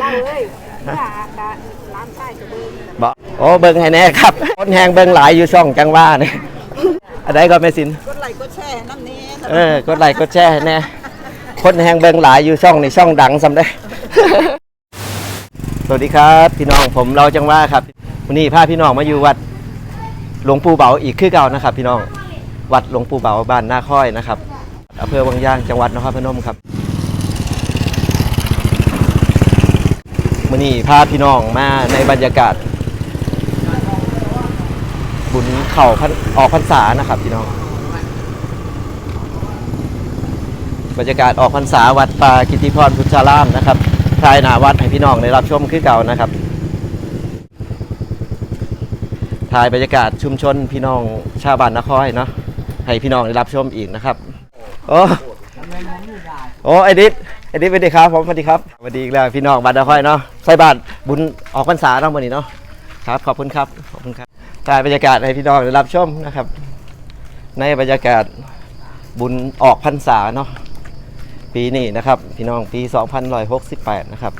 เล่าเลยเมื่อดาร้านใต้จะเบิ่งบอกโอ้เบิ่งให้แน่ครับคนแหงเบิ่งหลายอยู่ช่องจังว่าเนี่ยอันใดก็ไม่สินกดไลค์กดแชร์น้ำเนี้เออกดไลค์กดแชร์ให้แน่คนแหงเบิ่งหลายอยู่ช่องนี่ช่องดังสำได้สวัสดีครับพี่น้องผมเราจังว่าครับวันนี้พาพี่น้องมาอยู่วัดหลวงปู่เบาอีกคือเก่านะครับ พี่น้องวัดหลวงปู่เบาบ้านนาค่อยนะครับอำเภอวังย่างจังหวัดนครพนมครับ วันนี้พาพี่น้องมาในบรรยากาศ บุญเข่าออกพรรษานะครับพี่น้อง บรรยากาศออกพรรษาวัดป่ากิติพรพุทธารามนะครับทายหนาวัดให้พี่น้องได้รับชมคือเก่านะครับถ่ายบรรยากาศชุมชนพี่น้องชาวบ้านนครเนาะให้พี่น้องได้รับชมอีกนะครับ โอ้โอ้ไอดิษ อดิษสวัสดีครับผมสวัสดีครับสวัสดีอีกแล้วพี่น้องบ้านนครเนาะใส่บาตรบุญออกพรรษาเนาะวันนี้เนาะครับ ขอบคุณครับขอบคุณครับถ่ายบรรยากาศให้พี่น้องได้รับชมนะครับ ในบรรยากาศบุญออกพรรษาเนาะปีนี้นะครับ พี่น้องปี 2568 นะครับ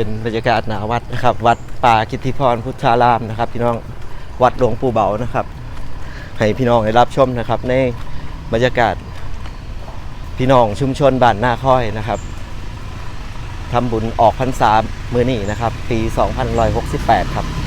เป็นบรรยากาศหนาวัดนะครับ วัดป่ากิติพรพุทธารามนะครับ พี่น้องวัดหลวงปู่เบานะครับ ให้พี่น้องได้รับชมนะครับ ในบรรยากาศพี่น้องชุมชนบ้านนาค่อยนะครับทำบุญออกพรรษามือนี้นะครับ ปี2168 ครับ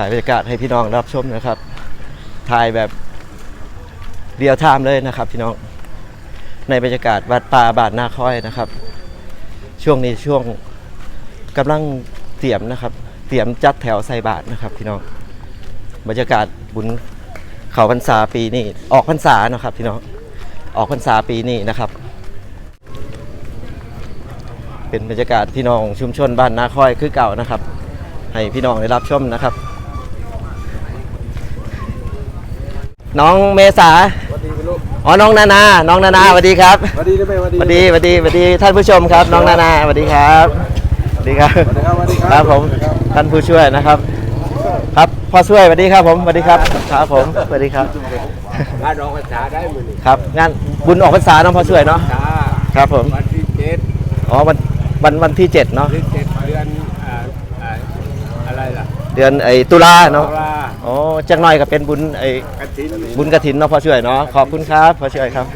ถ่ายบรรยากาศให้พี่น้องรับชมนะครับ ถ่ายแบบเรียลไทม์เลยนะครับพี่น้อง ในบรรยากาศวัดป่าบาทนาค่อยนะครับ ช่วงนี้ช่วงกำลังเตรียมนะครับ เตรียมจัดแถวใส่บาทนะครับ พี่น้อง บรรยากาศบุญเขาพรรษาปีนี้ออกพรรษานะครับพี่น้อง ออกพรรษาปีนี้นะครับ เป็นบรรยากาศพี่น้องชุมชนบ้านนาค่อยคือเก่านะครับ ให้พี่น้องได้รับชมนะครับ น้องเมษาสวัสดีคุณลูกอ๋อน้องนานา น้องนานาสวัสดีครับสวัสดีได้ไหมสวัสดีสวัสดีสวัสดีสวัสดีท่านผู้ชมครับ น้องนานาสวัสดีครับสวัสดีครับสวัสดีครับสวัสดีครับผมท่านผู้ช่วยนะครับ ครับพ่อช่วยสวัสดีครับผมสวัสดีครับครับผมสวัสดีครับงานรองภาษาได้มือนี่ครับงานบุญออกพรรษาเน้องพ่อช่วยเนาะจ้าครับผมวันที่เจ็ดอ๋อวันวันวันที่เจ็ดเนาะที่เจ็ดเดือนอ่าอ่าอะไรล่ะเดือนไอ้ตุลาเนาะตุลา อ๋อจักหน่อยก็เป็นบุญไอ้กฐินบุญกระถินเนาะพ่อช่วยเนาะขอบคุณครับพ่อช่วยครับ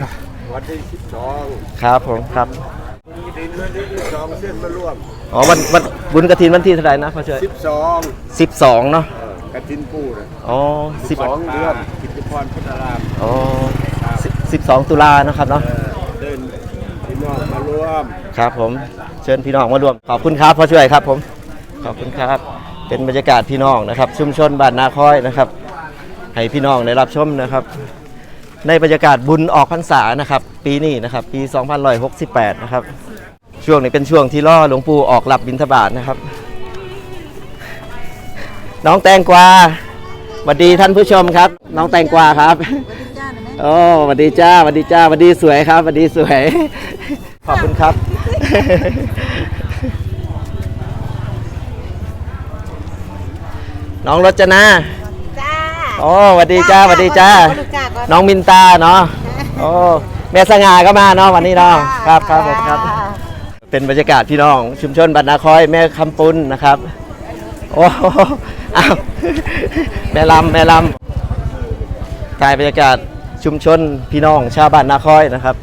วันที่สิบสองครับผมครับบุญกฐินวันที่สิบสองเส้นมาร่วมอ๋อวันวันบุญกระถินวันที่เท่าไหร่นะพ่อช่วยสิบสองสิบสองเนาะกฐินปู่นะอ๋อสิบสองเดือนกิจพรพุทธารามอ๋อสิบสองตุลานะครับเนาะเอ่อเดินพี่น้องมาร่วมครับผมเชิญพี่น้องมารวมขอบคุณครับพ่อช่วยครับผมขอบคุณครับ เป็นบรรยากาศพี่น้องนะครับ ชุมชนบ้านนาคอยนะครับ ให้พี่น้องได้รับชมนะครับ ในบรรยากาศบุญออกพรรษานะครับ ปีนี้นะครับ ปี2568 นะครับ ช่วงนี้เป็นช่วงที่ล่อหลวงปู่ออกรับบิณฑบาตนะครับ น้องแตงกวาสวัสดีท่านผู้ชมครับ น้องแตงกวาครับจ้าหน่อยไหมโอ้สวัสดีจ้าสวัสดีจ้าสวัสดีสวยครับสวัสดีสวย ขอบคุณครับ น้องรจนาจ้าโอ้สวัสดีจ้าสวัสดีจ้า น้องมินตาเนาะโอ้แม่สง่าก็มาเนาะวันนี้เนาะครับครับผมครับ เป็นบรรยากาศพี่น้อง ชุมชนบัตนาคอยแม่คำปุนนะครับ โอ้โหอ้าวแม่ลำแม่ลำถ่ายบรรยากาศชุมชนพี่น้องชาวบ้านนาคอยนะครับ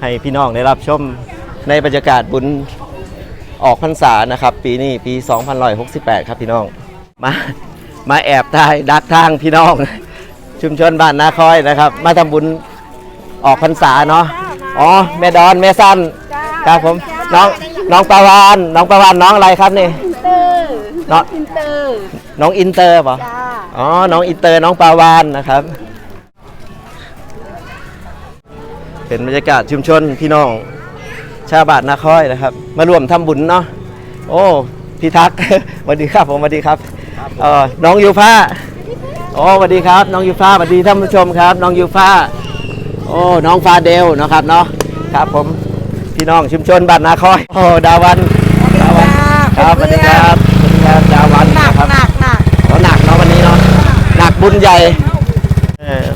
ให้พี่น้องได้รับชมในบรรยากาศบุญออกพรรษานะครับ ปีนี้ปี 2168 ครับพี่น้อง มามาแอบถ่ายดักทางพี่น้อง ชุมชนบ้านนาคอยนะครับ มาทำบุญออกพรรษาเนาะอ๋อแม่ดอนแม่สั้นครับผมน้องน้องประวานน้องประวานน้องอะไรครับนี่อินเตอร์น้องอินเตอร์น้องอินเตอร์ป่ะจ้าอ๋อน้องอินเตอร์น้องปาวานนะครับ เป็นบรรยากาศชุมชนพี่น้อง ชาวบ้านนาคอยนะครับ มาร่วมทำบุญเนาะโอ้พี่ทักษ์ สวัสดีครับผมสวัสดีครับ เออน้องยูฟ้าโอ้สวัสดีครับ น้องยูฟ้าสวัสดีท่านผู้ชมครับ น้องยูฟ้า โอ้น้องฟาเดลนะครับเนาะครับผมพี่น้องชุมชนบ้านนาคอยโอ้ดาวันดาวันครับสวัสดีครับสวัสดีครับดาวันหนักนะครับหนักหนักโอ้หนักเนาะวันนี้เนาะหนักบุญใหญ่เออ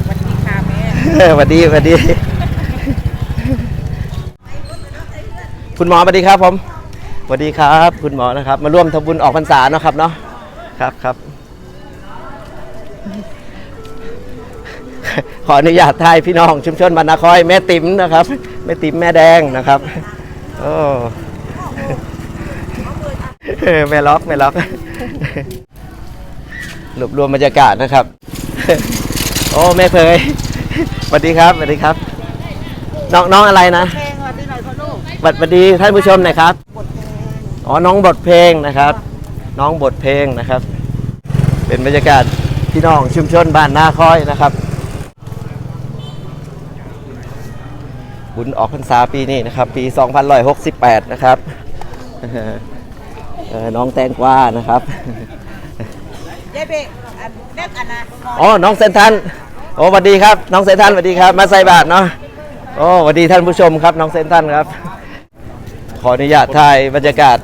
ค่ะแม่เออสวัสดีสวัสดี คุณหมอสวัสดีครับผมสวัสดีครับ คุณหมอนะครับ มาร่วมทำบุญออกพรรษาเนาะครับเนาะ ครับครับ ขออนุญาตทายพี่น้องชุมชนบรรณาคอยแม่ติ๋มนะครับ แม่ติ๋มแม่แดงนะครับ โอ้เออแม่ล็อกแม่ล็อกรวบรวมบรรยากาศนะครับ โอ้แม่เพยสวัสดีครับสวัสดีครับ น้องน้องอะไรนะเพลงวันที่หน่อยพ่อลูกสวัสดีท่านผู้ชมหน่อยครับ อ๋อ น้องบทเพลงนะครับ น้องบทเพลงนะครับ เป็นบรรยากาศพี่น้องชุมชนบ้านนาคอยนะครับบุญออกพรรษาปีนี้นะครับ ปี 2168 นะครับเออน้องแตงกวานะครับยายเบกอันเด็กอันนะอ๋อน้องเซนทันโอ้สวัสดีครับ น้องเซนทันสวัสดีครับ มาใส่บาทเนาะโอ้สวัสดีท่านผู้ชมครับ น้องเซนทันครับ ขออนุญาตถ่ายบรรยากาศ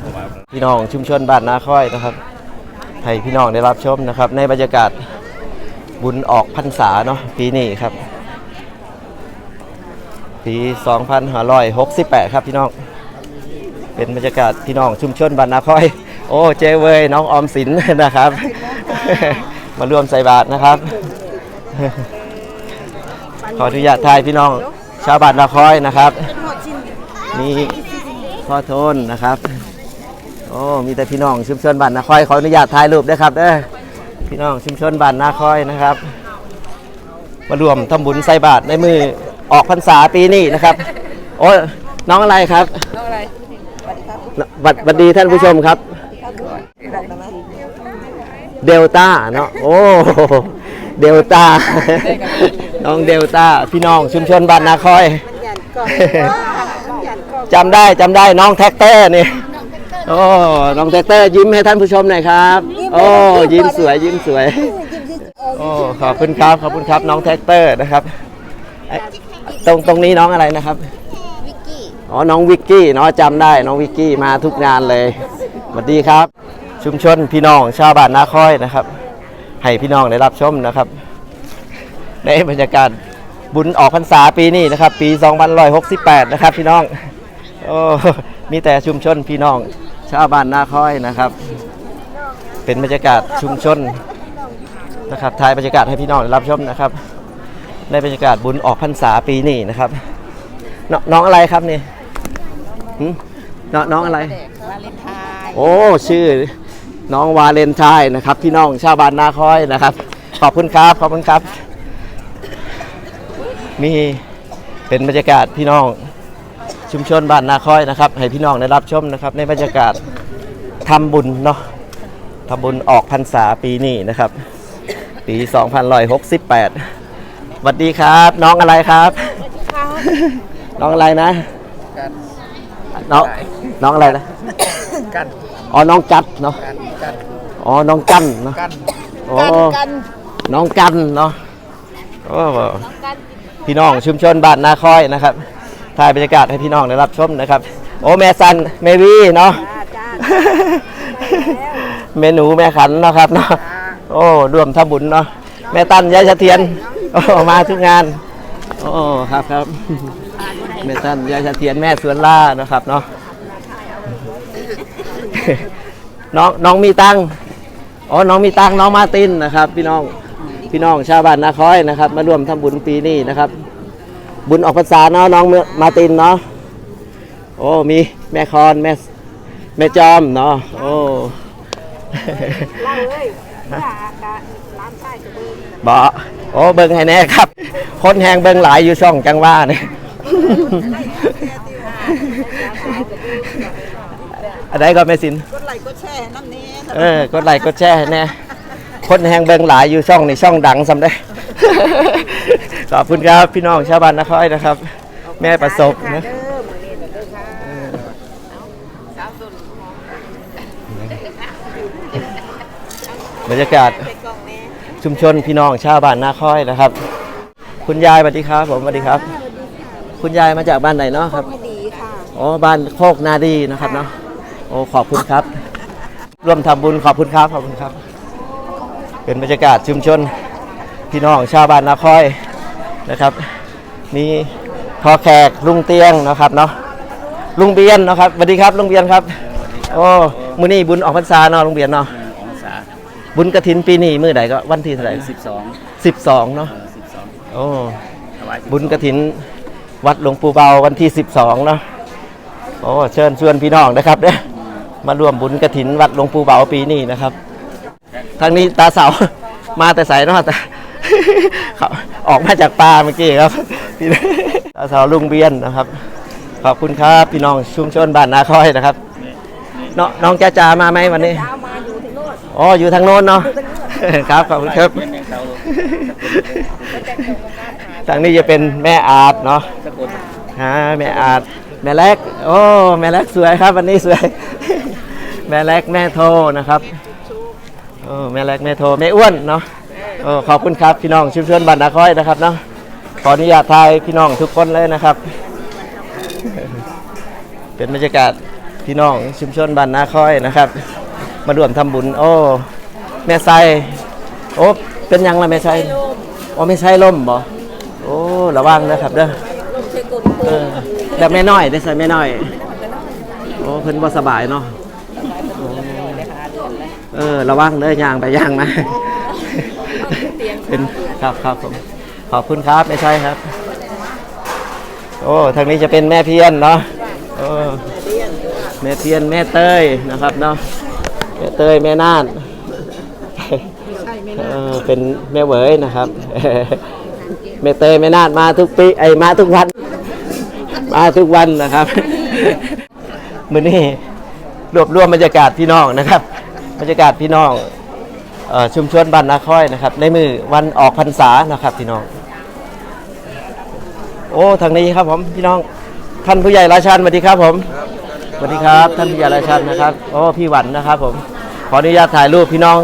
พี่น้องชุมชนบ้านนาค่อยนะครับให้พี่น้องได้รับชมนะครับ ในบรรยากาศบุญออกพรรษาเนาะปีนี้ครับ ปี2568 ครับพี่น้องเป็นบรรยากาศพี่น้องชุมชนบ้านนาค่อย โอ้เจเวยน้องออมสินนะครับ มาร่วมใส่บาตรนะครับ ขออนุญาตถ่ายพี่น้องชาวบ้านนาคอยนะครับมีพ่อโทนนะครับ โอ้มีแต่พี่น้องชุมชนบ้านนาคอยขออนุญาตถ่ายรูปด้วยครับเด้อพี่น้องชุมชนบ้านนาคอยนะครับ มารวมทำบุญใส่บาตรในมือออกพรรษาปีนี้นะครับ โอ้ยน้องอะไรครับน้องอะไรบัดบัดดีท่านผู้ชมครับ เดลต้าเนาะโอ้เดลต้าน้องเดลต้าพี่น้องชุมชนบ้านนาคอยยันก่อนยันก่อนจำได้จำได้น้องแท็กเตอร์นี่ โอ้น้องแท็กเตอร์ยิ้มให้ท่านผู้ชมหน่อยครับ โอ้ยิ้มสวยยิ้มสวย โอ้ขอบคุณครับขอบคุณครับน้องแท็กเตอร์นะครับไอ้ตรงตรงนี้น้องอะไรนะครับ วิกกี้อ๋อน้องวิกกี้เนาะจำได้น้องวิกกี้มาทุกงานเลยสวัสดีครับ ชุมชนพี่น้องชาวบ้านนาคอยนะครับ ให้พี่น้องได้รับชมนะครับ ในบรรยากาศบุญออกพรรษาปีนี้นะครับ ปี 2568 นะครับ พี่น้องโอ้มีแต่ชุมชนพี่น้อง ชาวบ้านนาคอยนะครับ เป็นบรรยากาศชุมชนนะครับถ่ายบรรยากาศให้พี่น้องได้รับชมนะครับ ในบรรยากาศบุญออกพรรษาปีนี้นะครับนน้องอะไรครับนี่หึน้องน้องอะไร วาเลนไทน์โอ้ชื่อน้องวาเลนไทน์นะครับ พี่น้องชาวบ้านนาคอยนะครับ ขอบคุณครับขอบคุณครับ มีเป็นบรรยากาศพี่น้อง ชุมชนบ้านนาคอยนะครับให้พี่น้องได้รับชมนะครับ ในบรรยากาศทำบุญเนาะทำบุญออกพรรษาปีนี้นะครับ ปี2568สวัสดีครับ น้องอะไรครับ น้องอะไรนะน้องน้องอะไรนะกันอ๋อน้องจัดเนาะกันกันอ๋อน้องกันเนาะกันโอ้กันน้องกันเนาะโอ้พี่น้องชุมชนบ้านนาคอยนะครับ ถ่ายบรรยากาศให้พี่น้องได้รับชมนะครับ โอ้แม่สันแม่วีเนาะจ้าจ้าเมหนูแม่ขันเนาะครับเนาะโอ้ร่วมทำบุญเนาะแม่ตันยายเสถียรโอ้มาทุกงานโอ้ครับครับแม่ตันยายเสถียรแม่สวนล่านะครับเนาะน้องน้องมีตังค์อ๋อน้องมีตังค์น้องมาร์ตินนะครับ พี่น้องพี่น้องชาวบ้านนาคอยนะครับ มาร่วมทำบุญปีนี้นะครับ บุญออกพรรษาเนาะน้องมาร์ตินเนาะโอ้มีแม่คอนแม่แม่จอมเนาะโอ้เล่าเลยว่าดาร้านไส้จะเบิ่งบ่โอ้เบิ่งให้แน่ครับ คนแหงเบิ่งหลายอยู่ช่องจังว่านี่อะไรก็ไม่สินกดไลค์กดแชร์น้ำนี้เออกดไลค์กดแชร์ให้แน่คนแหงเบิ่งหลายอยู่ช่องนี่ช่องดังสำได้ ขอบคุณครับพี่น้องชาวบ้านนครนะครับ แม่ประสบนะเด้อมื้อนี้เด้อค่ะสาวตุนบรรยากาศเป็นกล่องแม่ชุมชนพี่น้องชาวบ้านนาคอยนะครับ คุณยายสวัสดีครับ ผมสวัสดีครับ คุณยายมาจากบ้านไหนเนาะครับไม่ดีค่ะอ๋อบ้านโคกนาดีนะครับเนาะโอ้ขอบคุณครับ ร่วมทำบุญขอบคุณครับขอบคุณครับ เป็นบรรยากาศชุมชน พี่น้องชาวบ้านนาคอยนะครับ มีทอแขกลุงเตียงนะครับเนาะลุงเบียนนะครับสวัสดีครับลุงเบียนครับ โอ้มื้อนี้บุญออกพรรษาเนาะลุงเบียนเนาะองศาบุญกระถินปีนี้มื้อใดก็วันที่เท่าไหร่สิบสองสิบสองเนาะสิบสองโอ้ถวายบุญกระถินวัดหลวงปู่เบาวันที่12เนาะโอ้เชิญชวนพี่น้องนะครับเด้อมาร่วมบุญกระถินวัดหลวงปู่เบาปีนี้นะครับ ทางนี้ตาเสามาแต่ใสเนาะ แต่เขาออกมาจากป่าเมื่อกี้ครับพี่ตาเสาลุงเบียนนะครับ ขอบคุณครับพี่น้องชุมชนบ้านนาคอยนะครับนน้องจ้าจามาไหมวันนี้มาอยู่ที่โน่นอ๋ออยู่ทางโน้นเนาะครับขอบคุณครับทางนี้จะเป็นแม่อาจเนาะฮะแม่อาจแม่เล็กโอ้แม่เล็กสวยครับ วันนี้สวย แม่เล็กแม่โทนะครับโอ้แม่เล็กแม่โทแม่อ้วนเนาะ โอ้ขอบคุณครับพี่น้องชุมชนบ้านนาค้อยนะครับเนาะขออนุญาตทายพี่น้องทุกคนเลยนะครับ เป็นบรรยากาศพี่น้องชุมชนบ้านนาค้อยนะครับ มาร่วมทำบุญ โอ้แม่ไซโอ้เป็นยังล่ะแม่ไซโอ้ไม่ใช่ล่มบ่โอ้ระวังนะครับเด้อเออแบบแม่น้อยได้ใส่แม่น้อยโอ้เพิ่นบ่สบายเนาะโอ้เออระวังเด้อย่างไปย่างมา เป็นครับครับผมขอบคุณครับไม่ใช่ครับ โอ้ทางนี้จะเป็นแม่เพียนเนาะโอ้แม่เพียนแม่เต้ยนะครับเนาะแม่เต้ยแม่น่านเออเป็นแม่เหวยนะครับแม่เตยแม่นาดมาทุกปีไอยมาทุกวัน มาทุกวันนะครับมื้อนี้รวบรวมบรรยากาศพี่น้องนะครับ บรรยากาศพี่น้องเอ่อ ชุมชนบ้านนาค่อยนะครับ ในมือวันออกพรรษานะครับพี่น้อง โอ้ทางนี้ครับผมพี่น้องท่านผู้ใหญ่ราชันสวัสดีครับผมสวัสดีครับ ท่านผู้ใหญ่ราชันนะครับโอ้พี่หวันนะครับ ผมขออนุญาตถ่ายรูปพี่น้อง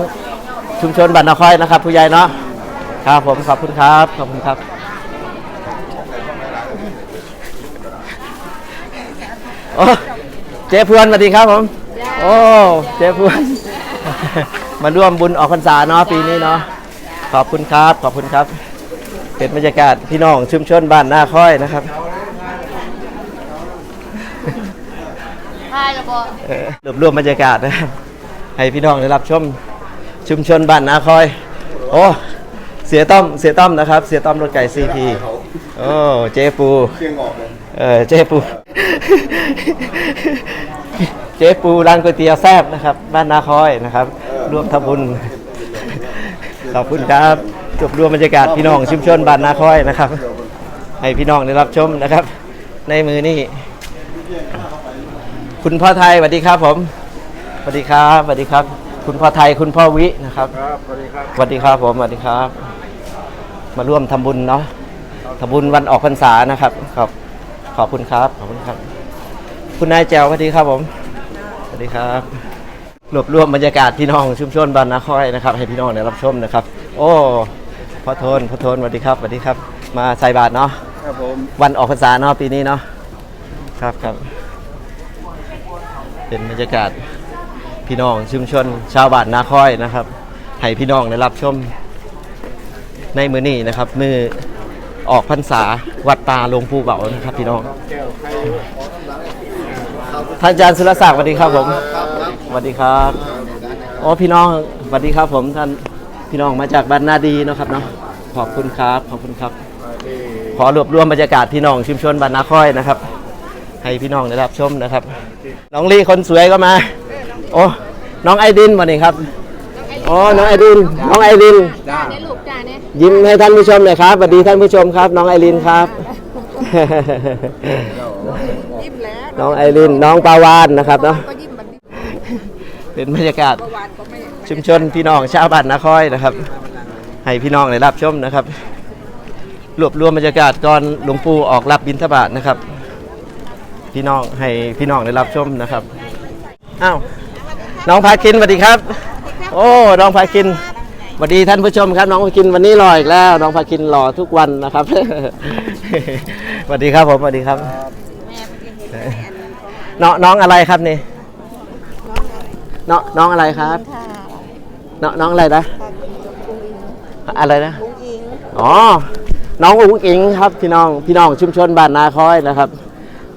ชุมชนบ้านนาค่อยนะครับ ผู้ใหญ่เนาะครับผมขอบคุณครับขอบคุณครับโอ้เจ๊พวนสวัสดีครับผม โอ้เจ๊พวน มาร่วมบุญออกพรรษาเนาะปีนี้เนาะขอบคุณครับขอบคุณครับ เป็นบรรยากาศพี่น้องชุมชนบ้านนาค่อยนะครับใช่แล้วบ่เออรวบรวมบรรยากาศนะครับให้พี่น้องได้รับชมชุมชนบ้านนาคอย โอ้เสียต้อมเสียต้อมนะครับ เสียต้อมรถไก่ซีพีโอ้เจ๊ปูเออเจ๊ปู เจ๊ปูร้านก๋วยเตี๋ยวแซ่บนะครับ บ้านนาคอยนะครับ ร่วมทำบุญขอบคุณครับจบรวมบรรยากาศพี่น้องชุมชนบ้านนาคอยนะครับ ให้พี่น้องได้รับชมนะครับ ในมือนี่คุณพ่อไทยสวัสดีครับผมสวัสดีครับสวัสดีครับ คุณพ่อไทยคุณพ่อวินะครับครับสวัสดีครับสวัสดีครับผมสวัสดีครับ มาร่วมทำบุญเนาะทำบุญวันออกพรรษานะครับขอบขอบคุณครับขอบคุณครับ คุณนายแจวสวัสดีครับผมสวัสดีครับ รวบรวมบรรยากาศพี่น้องชุมชนบ้านนาคอยนะครับ ให้พี่น้องได้รับชมนะครับ โอ้พ่อโทนพ่อโทนสวัสดีครับสวัสดีครับ มาใส่บาตรเนาะครับผมวันออกพรรษาเนาะปีนี้เนาะครับครับ เป็นบรรยากาศพี่น้องชุมชนชาวบ้านนาคอยนะครับให้พี่น้องได้รับชม ในมือนี้นะครับมือออกพรรษาวัดตาหลวงปู่เบานะครับ พี่น้องท่านอาจารย์สุรศักดิ์สวัสดีครับผมส วัสดีครับโอ้พี่น้องสวัสดีครับผมท่านพี่น้องมาจากบ้านนาดีเนาะครับเนาะขอบคุณครับขอบคุณครับ ขอรวบรวมบรรยากาศพี่น้องชุมชนบ้านนาคอยนะครับ ให้พี่น้องได้รับชมนะครับ น้องลี่คนสวยก็มา โอ้น้องไอดินวันนี้ครับอ๋อน้องไอดิน น้องไอดิน จ้าเนี่ยลูกจ้าเนี่ยยิ้มให้ท่านผู้ชมหน่อยครับสวัสดีท่านผู้ชมครับ น้องไอรินครับ ยิ้มแล้วน้องไอริน น้องปาวานนะครับเนาะ ก็ยิ้มแบบนี้ เป็นบรรยากาศเมื่อวานก็ไม่ชุมชนพี่น้องชาวบ้านนาคอยนะครับ ให้พี่น้องได้รับชมนะครับ รวบรวมบรรยากาศก่อนหลวงปู่ออกรับบิณฑบาตนะครับ พี่น้องให้พี่น้องได้รับชมนะครับอ้าวน้องพาคินสวัสดีครับ โอ้น้องพาคินสวัสดีท่านผู้ชมครับ น้องพาคินวันนี้รออีกแล้ว น้องพาคินรอทุกวันนะครับสวัสดีครับผมสวัสดีครับน้องน้องอะไรครับนี่ น้องน้องอะไรครับน้องน้องอะไรนะอะไรนะอ๋อ น้องอุ้งอิงครับพี่น้อง พี่น้องชุมชนบ้านนาคอยนะครับ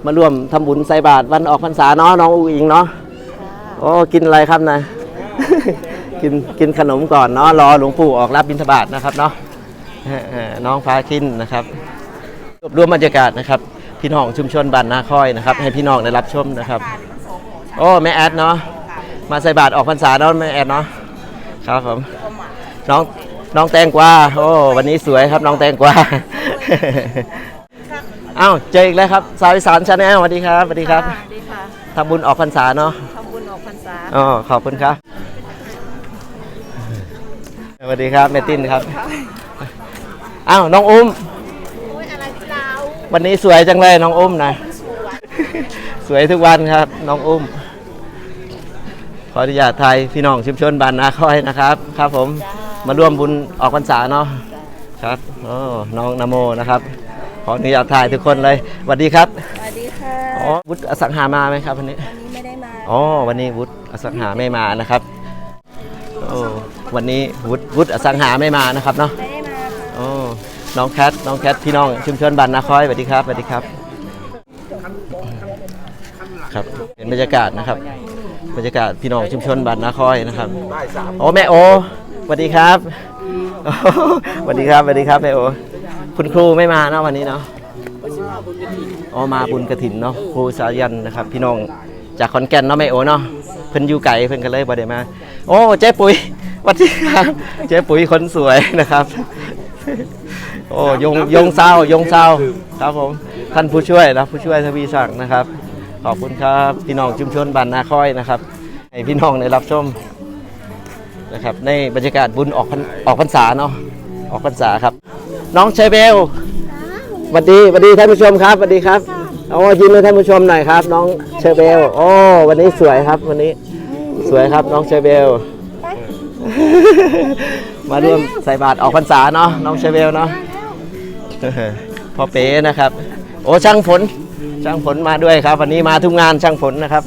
มาร่วมทำบุญใส่บาตรวันออกพรรษาเนาะน้องอุ้งอิงเนาะโอ้กินอะไรครับนะกินกินขนมก่อนเนาะรอหลวงปู่ออกรับบิณฑบาตนะครับเนาะเอ่อเอ่อน้องพาคินนะครับรวบรวมบรรยากาศนะครับ พี่น้องชุมชนบ้านนาคอยนะครับ ให้พี่น้องได้รับชมนะครับ โอ้แม่แอดเนาะ มาใส่บาตรออกพรรษาเนาะแม่แอดเนาะครับผมน้องน้องแตงกวาโอ้วันนี้สวยครับน้องแตงกวาอ้าวเจออีกแล้วครับสาวอีสานชาแนลสวัสดีครับสวัสดีครับดีค่ะทำบุญออกพรรษาเนาะทำบุญออกพรรษาอ๋อขอบคุณครับสวัสดีครับแม่ติ้นครับอ้าวน้องอุ้มวันนี้สวยจังเลยน้องอุ้มนะสวยทุกวันครับ น้องอุ้มข ออนุญาตไทยพี่น้องชุมชนบ้านนาคอยนะครับ ครับผมมาร่วมบุญออกพรรษาเนาะครับโอ้น้องนโมนะครับ ขออนุญาตถ่ายทุกคนเลยสวัสดีครับสวัสดีค่ะอ๋อวุฒิอสังหามาไหมครับวันนี้วันนี้ไม่ได้มาอ๋อวันนี้วุฒิอสังหาไม่มานะครับโอ้วันนี้วุฒิวุฒิอสังหาไม่มานะครับเนาะไม่ได้มาค่ะโอ้น้องแคทน้องแคทพี่น้องชุมชนบ้านนาคอยสวัสดีครับสวัสดีครับ ครับเป็นบรรยากาศนะครับ บรรยากาศพี่น้องชุมชนบ้านนาคอยนะครับโอ้แม่โอสวัสดีครับโอ้สวัสดีครับสวัสดีครับแม่โอคุณครูไม่มาเนาะวันนี้เนาะอ๋อมาบุญกระถินเนาะครูสายันนะครับ พี่น้องจากขอนแก่นเนาะแม่โอเนาะเพิ่นอยู่ไกลเพิ่นก็เลยบ่ได้มา โอ้เจ๊ปุ๋ยสวัสดีครับเจ๊ปุ๋ยคนสวยนะครับ โอ้ยงยงเศร้ายงเศร้าครับผมท่านผู้ช่วยนะผู้ช่วยทวีศักดิ์นะครับ ขอบคุณครับพี่น้องชุมชนบ้านนาคอยนะครับ ให้พี่น้องได้รับชมนะครับ ในบรรยากาศบุญออกพรรออกพรรษาเนาะออกพรรษาครับ น้องเชเบลสวัสดีสวัสดีท่านผู้ชมครับสวัสดีครับเอายิ้มให้ท่านผู้ชมหน่อยครับ น้องเชเบลโอ้วันนี้สวยครับวันนี้สวยครับน้องเชเบล มาร่วมใส่บาตรออกพรรษาเนาะน้องเชเบลเนาะพ่อเป๋นะครับ โอ้ช่างฝน ช่างฝนมาด้วยครับ วันนี้มาทุกงานช่างฝนนะครับ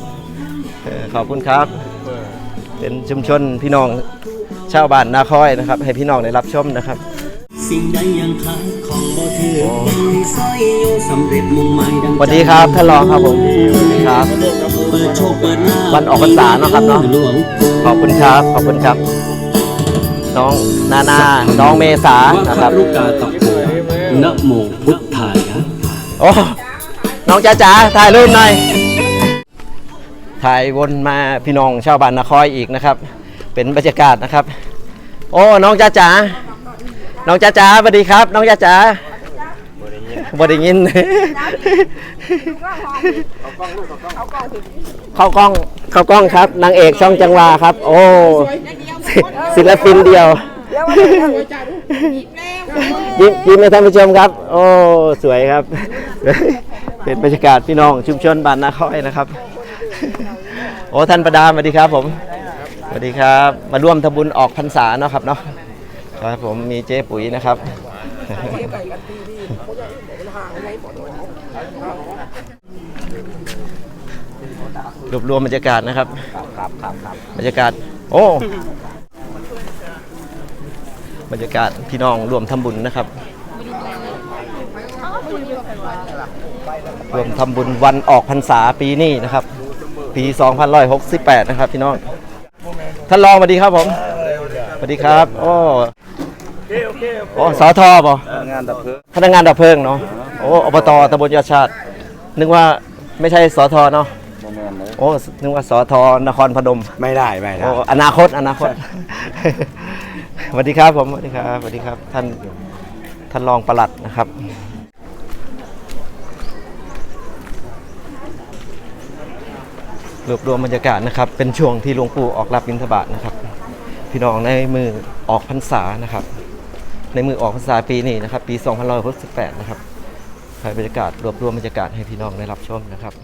เออขอบคุณครับ เป็นชุมชนพี่น้องชาวบ้านนาคอยนะครับ ให้พี่น้องได้รับชมนะครับ สิ่งใดยังขาดของบ่ถือยังให้ซอยอยู่สำเร็จมุ่งหมายดังสวัสดีครับท่านรองครับผมสวัสดีครับ เปิดโชคเปิดลาภวันออกพรรษาเนอะครับเนอะหลวงปู่ขอบคุณครับ ขอบคุณครับ น้องนานา น้องเมษาว่านะคครัรับบลูกกาตะโพนะโมพุทธายะ โอ้ น้องจ๋าจ๋าถ่ายรูปหน่อยถ่ายวนมาพี่น้องชาวบ้านนครอีกนะครับ เป็นบรรยากาศนะครับ โอ้น้องจ๋าจ๋าน้องจ๋าจ๋าสวัสดีครับ น้องจ๋าจ๋าบไดยินเข้ากล้องเข้ากล้องครับ นางเอกช่องจังหวาครับ โอ้ศิลปินเดียวยิ้มยิ้มให้ท่านผู้ชมครับ โอ้ สวยครับ เป็นบรรยากาศพี่น้องชุมชนบ้านนาค้อยนะครับ โอ้ท่านประดามสวัสดีครับผมสวัสดีครับ มาร่วมทำบุญออกพรรษาเนาะครับเนาะครับผมมีเจ๊ปุ๋ยนะครับรวบรวมบรรยากาศนะครับบรรยากาศ โอ้บรรยากาศพี่น้องรวมทำบุญนะครับ รวมทำบุญวันออกพรรษาปีนี้นะครับ ปี2568 นะครับพี่น้อง ท่านรองสวัสดีครับผมสวัสดีครับโอ้โอ้สอทอป่ะงานดับเพลิงพนักงานดับเพลิงเนาะโอ้อบตตำบลยาชาติ นึกว่าไม่ใช่สอทอเนาะหมอแมนเลยโอ้นึกว่าสอทอนครพนมไม่ได้ไม่ได้โอ้อนาคตอนาคตสวัสดีครับผมสวัสดีครับสวัสดีครับ ท่านท่านรองปลัดนะครับ รวบรวมบรรยากาศนะครับ เป็นช่วงที่หลวงปู่ออกรับบิณฑบาตนะครับ พี่น้องในมือออกพรรษานะครับ ในมือออกพรรษาปีนี้นะครับ ปี 2568 นะครับถ่ายบรรยากาศรวบรวมบรรยากาศให้พี่น้องได้รับชมนะครับ